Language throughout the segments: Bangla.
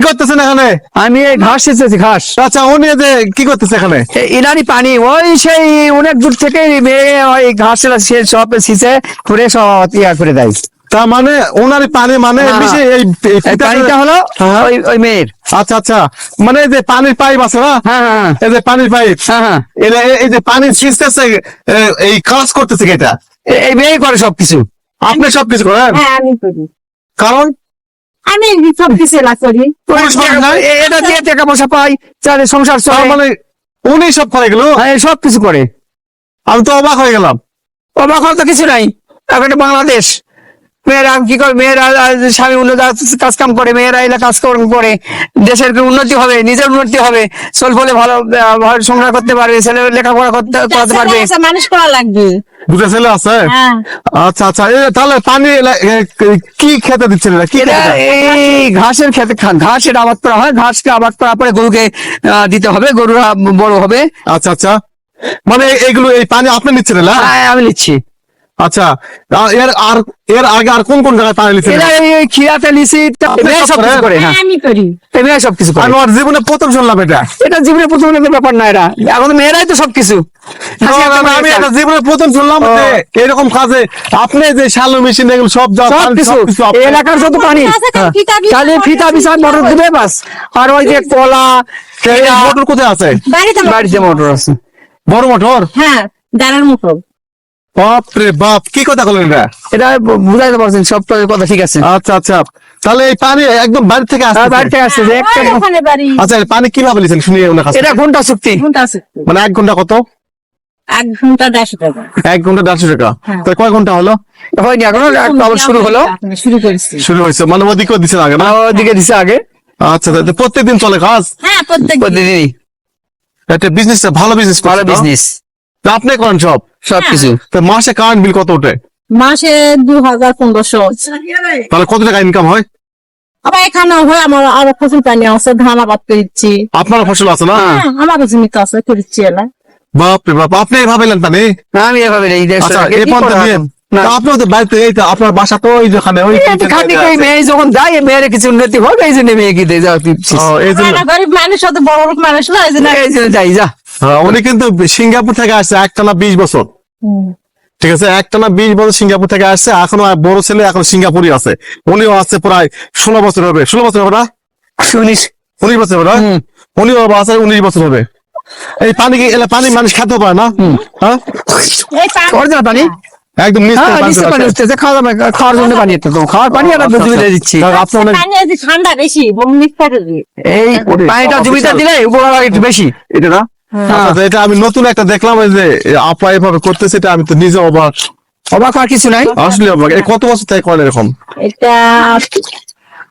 কি করতেছেন এখানে? আমি এই ঘাস এসেছি ঘাস। আচ্ছা উনি যে কি করতেছে এখানে? ইনানি পানি। ওই সেই অনেক দূর থেকে মেয়ে ওই ঘাসের সে সব সিসে করে সব ইয়া করে দেয়। তার মানে ওনারই পানি মানে হ্যাঁ। ফিতাটা- পানিটা হলো হ্যাঁ। ওই ওই মেয়ের। আচ্ছা আচ্ছা। মানে এই যে পানির পাইপ আছে না? হ্যাঁ হ্যাঁ এই যে পানির পাইপ। হ্যাঁ হ্যাঁ। এটা এই- যে পানি ছিঁচতেছে এই কাজ করতেছে কি এটা? এই মেয়ে করে সবকিছু। আপনি সবকিছু করেন? হ্যাঁ কারণ আমি সব কিছু করি। পুরুষ মানুষ নাই? এ- এটা দিয়ে টাকা পয়সা পাই সংসার চলে। মানে উনি সব করে গেল? হ্যাঁ সব কিছু করে। আমি তো অবাক হয়ে গেলাম। অবাক হওয়ার তো কিছু নাই। এখন বাংলাদেশ। মেয়েরা কি করে? মেয়েরা স্বামী উন্নত কাজ কাম করে মেয়েরা এলা কাজ কর্ম করে। দেশের উন্নতি হবে? নিজের উন্নতি হবে। চল বলে ভালো সংসার করতে পারবে ছেলে লেখাপড়া করতে করাতে পারবে। আচ্ছা, মানুষ করা লাগবে। দুটো ছেলে আছে? হ্যাঁ। আচ্ছা আচ্ছা তাহলে পানি কি খেতে দিচ্ছেন এরা? কি এটা এই ঘাসের খেতে ঘাসের আবাদ করা হয়। ঘাসকে আবাদ করার পরে গরুকে আহ, দিতে হবে। গরুরা বড় হবে। আচ্ছা আচ্ছা। মানে এইগুলো এই পানি আপনি নিচ্ছেন না হ্যাঁ, আমি নিচ্ছি। আচ্ছা এর আর এর আগে আর কোন কোন জায়গায় পানি নিচ্ছেন এরা এই খিরাতে নিছি আপনি সব সব কিছু করে হ্যাঁ। হ্যাঁ, আমি করি। এই মেয়ে সব কিছু করে আমার জীবনে প্রথম শুনলাম এটা। এটা জীবনের প্রথম ব্যাপার না এরা। এখন মেয়েরাই তো সবকিছু। আমি এটা জীবনে প্রথম শুনলাম যে এরকম কাজে আপনি যে শালো মেশিন এগুলো সব যা সব কিছু সবকিছু এলাকার যত পানি খালি হ্যাঁ। ফিতা খালি মোটর ফিতা দিয়ে বিছা মোটর মোটর দিবে বাস। আর ওই যে কলা মোটর কোথায় আছে? বাড়িতে মোটর। আছে। বড় মোটর? হ্যাঁ দাঁড়ার মতো বাপ রে বাপ কি কথা বলেন এটা এটা বুঝাইতে পারছেন সব তো কথা ঠিক আছে। আচ্ছা আচ্ছা। তাহলে এই পানি একদম বাড়ি থেকে আসছে বাড়ি থেকে আসছে যে ওখানে বাড়ি। আচ্ছা এই পানি কীভাবে নিয়েছেন শুনিয়ে ওনার কাছে এটা ঘণ্টা চুক্তি। ঘণ্টা আছে মানে এক ঘণ্টা কত? এক ঘণ্টা দেড়শো টাকা। এক ঘণ্টা দেড়শো টাকা। হ্যাঁ। তো কয় ঘণ্টা হলো? হয়নি এখনও আবার শুরু হলো। শুরু করেছি। শুরু হয়েছে। মানে ওদিকেও দিচ্ছেন আগে না? ওদিকে দিছে আগে। আচ্ছা প্রত্যেকদিন চলে কাজ? হ্যাঁ প্রত্যেক দিন। প্রতিদিনই একটা বিজনেস ভালো বিজনেস ভালো বিজনেস আপনি করেন সব? সবকিছু। তো মাসে কারেন্ট বিল কত ওঠে? মাসে দু হাজার পনেরোশো। তাহলে কত টাকা ইনকাম হয়? আবার এখানে হয় আমার আরও ফসল পানি আছে ধান আবাদ করেছি। আপনার ফসল আছে না? হ্যাঁ। হ্যাঁ জমিতে আছে করেছি এলা। বাপ রে বাপ আপনি নেন পানি আমি এভাবে আচ্ছা এই দিয়ে। বাড়িতে তো আপনার বাসা তো ওই যেখানে মেয়ে যখন যায় মেয়ের কিছু উন্নতি হবে এই জন্য মেয়ে কি দেয় আমরা গরিব মানুষ অত বড় লোক মানুষ না এই জন্য এই জন্য যাই যা। হ্যাঁ, উনি কিন্তু সিঙ্গাপুর থেকে আসছে একটানা বিশ বছর। ঠিক আছে একটানা বিশ বছর সিঙ্গাপুর থেকে আসছে এখনও বড় ছেলে এখন সিঙ্গাপুরই আছে। উনিও আছে প্রায় ষোলো বছর হবে। ষোলো বছর হবে না? উনিশ বছর হবে না? উনিও আছে উনিশ বছর হবে। এই পানি কি এলা পানি মানুষ খেতে পারে না? হ্যাঁ? পানি- একদম হ্যাঁ পানি খাওয়ার জন্য খাওয়ার আচ্ছা। দিচ্ছি ঠান্ডা বেশি। এই পানিটা জমিতে। দিলে উপকার একটু বেশি। এটা না। আচ্ছা, এটা আমি নতুন একটা দেখলাম যে আপা এভাবে করতেছে এটা আমি তো নিজে অবাক। অবাক হওয়ার কিছু নাই? আসলে অবাক। কত বছর থেকে করেন এরকম? এটা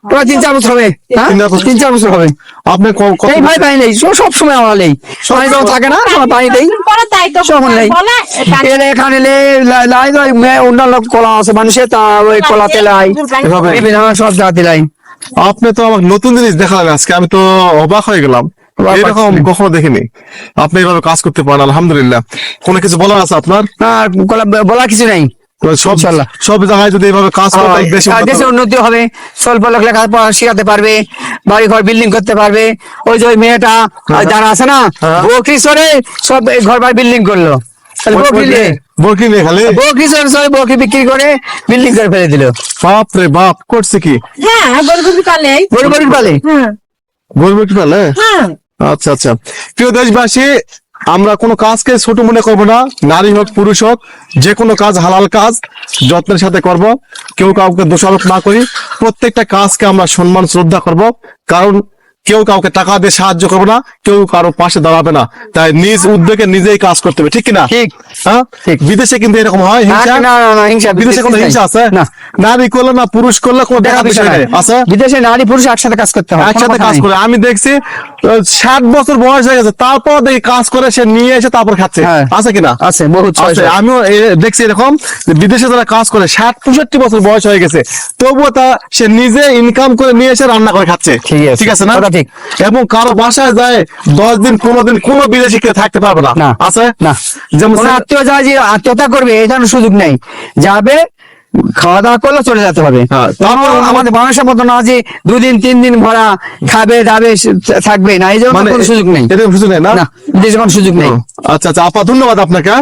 প্রায় তিন চার বছর হবে। হ্যাঁ? তিন চার বছর। তিন চার বছর হবে। আপনি এই ভাই পানি নেই। সব- সব সময় আমার নেই। পানি যখন থাকে না সময় পানি তাই নেই। এখানে লাই- অন্যান্য কলা আছে মানুষের তা ওই কলাতে লাই। বিভিন্ন সব জাতি লাই। আপনি তো আমাকে নতুন জিনিস দেখালেন আজকে আমি তো অবাক হয়ে গেলাম। এরকম কখনো দেখিনি। আপনি এইভাবে কাজ করতে পারেন আলহামদুলিল্লাহ। কোনো কিছু বলার আছে আপনার? বলা কিছু নাই। সব। সব জায়গায় যদি এইভাবে কাজ করে দেশে উন্নত হবে। স্বল্প লোক লেখাপড়া শিখাতে পারবে বাড়ি ঘর বিল্ডিং করতে পারবে। ওই যে ওই মেয়েটা যারা আছে না হ্যাঁ। বকরি সরে সব ঘর বাড়ি বিল্ডিং করল। বকরি নিয়ে বরকি নিয়ে খালি? বকরি সরে সরে বকরি বিক্রি করে বিল্ডিং করে ফেলে দিল। বাপ রে বাপ করছে কি? হ্যাঁ গরু পালে। গরু গরু পালে? হ্যাঁ। গরু বিক্রি হ্যাঁ। আচ্ছা আচ্ছা। প্রিয় দেশবাসী, আমরা কোনো কাজকে ছোট মনে করব না। নারী হোক, পুরুষ হোক, যে কোনো কাজ, হালাল কাজ, যত্নের সাথে করব। কেউ কাউকে দোষারোপ না করি। প্রত্যেকটা কাজকে আমরা সম্মান, শ্রদ্ধা করব। কারণ কেউ কাউকে টাকা দিয়ে সাহায্য করবে না, কেউ কারও পাশে দাঁড়াবে না। তাই নিজ উদ্যোগে নিজেই কাজ করতে হবে, ঠিক কিনা? ঠিক। বিদেশে কিন্তু এরকম হয় হিংসা বিদেশে কোনো হিংসা আছে না। নারী করলে না পুরুষ করলে কোনো দেখা বিষয় নেই আছে বিদেশে নারী পুরুষ একসাথে কাজ করতে হবে একসাথে কাজ করে আমি দেখছি ষাট বছর বয়স হয়ে গেছে তারপর দেখি কাজ করে সে নিয়ে এসে তারপর খাচ্ছে হ্যাঁ। আছে কিনা আছে। আমিও দেখছি এরকম বিদেশে যারা কাজ করে ষাট পঁয়ষট্টি বছর বয়স হয়ে গেছে তবুও তা সে নিজে ইনকাম করে নিয়ে এসে রান্না করে খাচ্ছে ঠিক আছে। না? ঠিক। এবং কারও বাসায় যায় দশ দিন পনেরো দিন কোনো বিদেশি কেউ থাকতে পারবে না। আছে না। যেমন আত্মীয় যায় যে আত্মীয়তা করবে এই ধরনের সুযোগ নেই। যাবে খাওয়া দাওয়া করলে চলে যেতে হবে। হ্যাঁ, আমাদের মানুষের মতো না যে দুদিন তিন দিন ভরা খাবে দাবে থাকবে না এই জন্য মানে সুযোগ নেই। সুযোগ নেই না? সুযোগ নেই। আচ্ছা আচ্ছা আপা ধন্যবাদ আপনাকে হ্যাঁ?